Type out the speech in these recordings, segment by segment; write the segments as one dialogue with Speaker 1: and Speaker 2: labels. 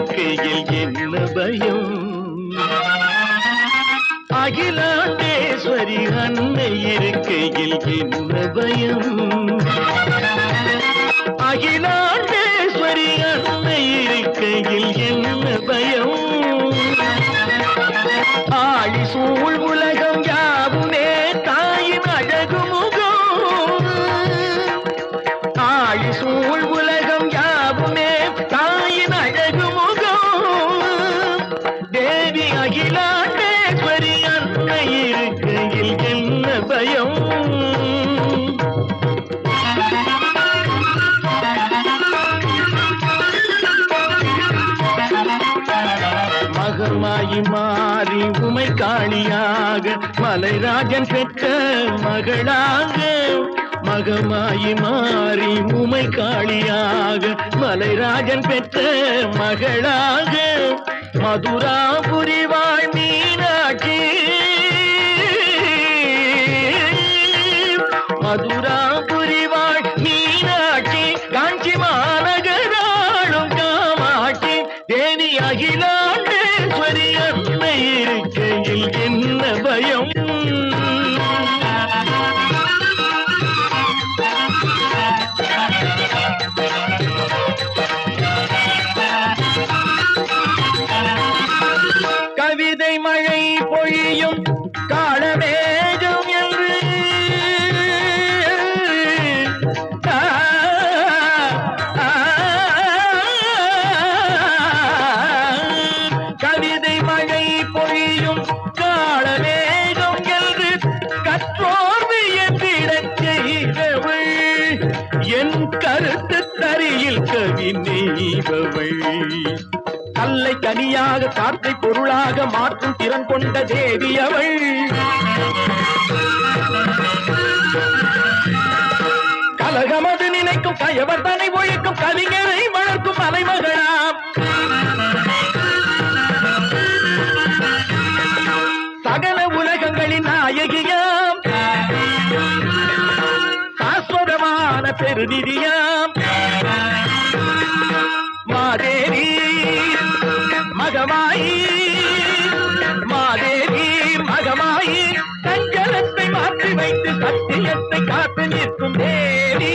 Speaker 1: இருக்கையில் என்ன பயம் அகிலாண்டேஸ்வரி அன்னை இருக்கையில் என்ன பயம் அகிலாண்டேஸ்வரி அன்னை இருக்கையில் என்ன பயம் ஆழி சூழ் உலகம் யாவுமே தாயின் அழகு முகம். ஆழி சூழ் அகிலாண்டேஸ்வரி அன்னை இருக்கையில் என்ன பயம்? மகமாயி மாறி உமை காளியாக மலைராஜன் பெற்ற மகளாக மகமாயி மாறி உமை காளியாக மலைராஜன் பெற்ற மகளாக மதுராபுரிவா மதுராபுரி வாழ் மீனாட்சி காஞ்சி மாநகராளும் காமாட்சி. தேனி அகிலாண்டேஸ்வரி அன்னை இருக்கையில் என்ன பயம்? கவிதை மழை பொழியும் காலமேகம் கருத்து கவி நெய்பவள். கல்லை கனியாக காற்றை பொருளாக மாற்றும் திறன் கொண்ட தேவி அவள். கலகமது நினைக்கும் கயவர் தனை ஒழிக்கும் கவிஞரை வளர்க்கும் அலைமகளாம் சகல உலகங்களின் நாயகியாம். சாஸ்வதமான பெருநிதியாம். மகமாயி மாதேவி மகமாயி சஞ்சலத்தை மாற்றி வைத்து சத்தியத்தை காத்து நிற்கும் தேவி.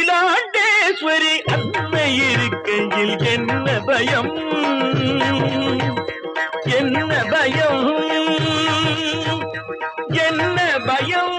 Speaker 1: அகிலாண்டேஸ்வரி அன்மை இருக்கையில் என்ன பயம்? என்ன பயம்? என்ன பயம்?